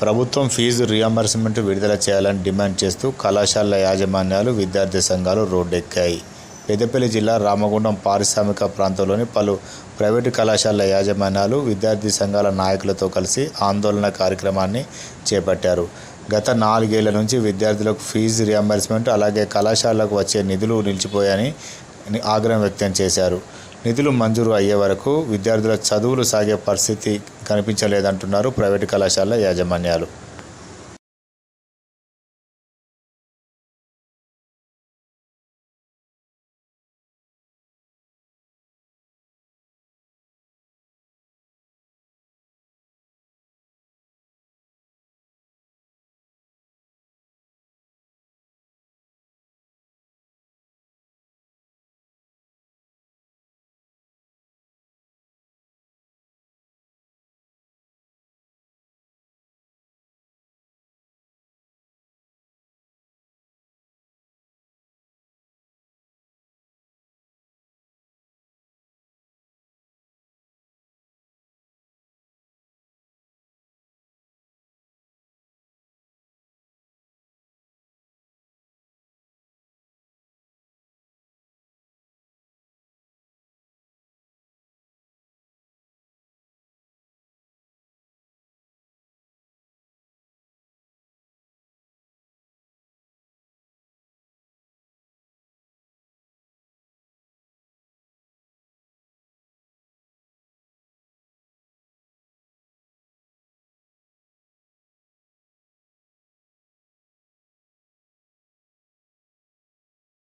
ప్రభుత్వం fee reimbursement విడుదల చేయాలని డిమాండ్ చేస్తూ కళాశాలల యాజమాన్యాలు విద్యార్థి సంఘాలు రోడ్డెక్కాయి. పెద్దపల్లి జిల్లా రామగుండం పారిశ్రామిక ప్రాంతంలోని పలు ప్రైవేటు కళాశాలల యాజమాన్యాలు విద్యార్థి సంఘాల నాయకులతో కలిసి ఆందోళన కార్యక్రమాన్ని చేపట్టారు. గత నాలుగేళ్ళ నుంచి విద్యార్థులకు ఫీజు రియంబర్స్మెంట్ అలాగే కళాశాలకు వచ్చే నిధులు నిలిచిపోయాయని ఆగ్రహం వ్యక్తం చేశారు. నిధులు మంజూరు అయ్యే వరకు విద్యార్థుల చదువులు సాగే పరిస్థితి కనిపించలేదంటున్నారు ప్రైవేటు కళాశాల యాజమాన్యాలు.